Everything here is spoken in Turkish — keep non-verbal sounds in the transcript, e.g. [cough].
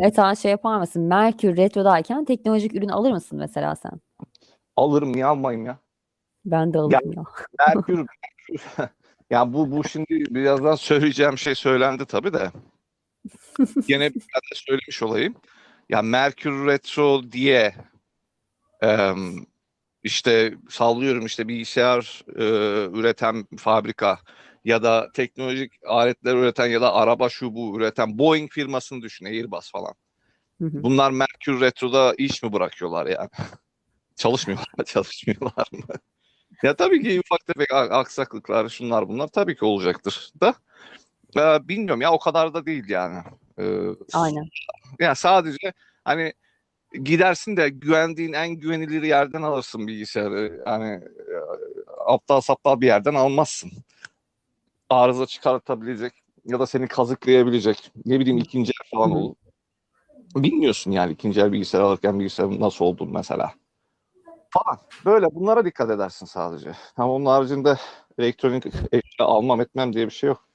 Mesela şey yapar mısın? Merkür Retro'dayken teknolojik ürün alır mısın mesela sen? Alırım niye almayayım ya? Ben de alırım ya. Merkür, Merkür. [laughs] [laughs] ya bu bu şimdi birazdan söyleyeceğim şey söylendi tabii de. Gene bir de söylemiş olayım. Ya Merkür Retro diye em, işte sallıyorum işte bilgisayar e, üreten fabrika ya da teknolojik aletler üreten ya da araba şu bu üreten Boeing firmasını düşün Airbus falan. Hı hı. Bunlar Merkür Retro'da iş mi bırakıyorlar yani? Çalışmıyorlar, [laughs] çalışmıyorlar mı? [laughs] Ya tabii ki ufak tefek aksaklıklar, şunlar bunlar tabii ki olacaktır da. e, bilmiyorum ya o kadar da değil yani. E, Aynen. yani sadece hani gidersin de güvendiğin en güvenilir yerden alırsın bilgisayarı. Yani e, aptal saptal bir yerden almazsın. Arıza çıkartabilecek ya da seni kazıklayabilecek ne bileyim ikinci el falan olur. Bilmiyorsun yani ikinci el bilgisayar alırken bilgisayarın nasıl olduğunu mesela. Falan. Böyle bunlara dikkat edersin sadece. Ama onun haricinde elektronik eşya almam etmem diye bir şey yok.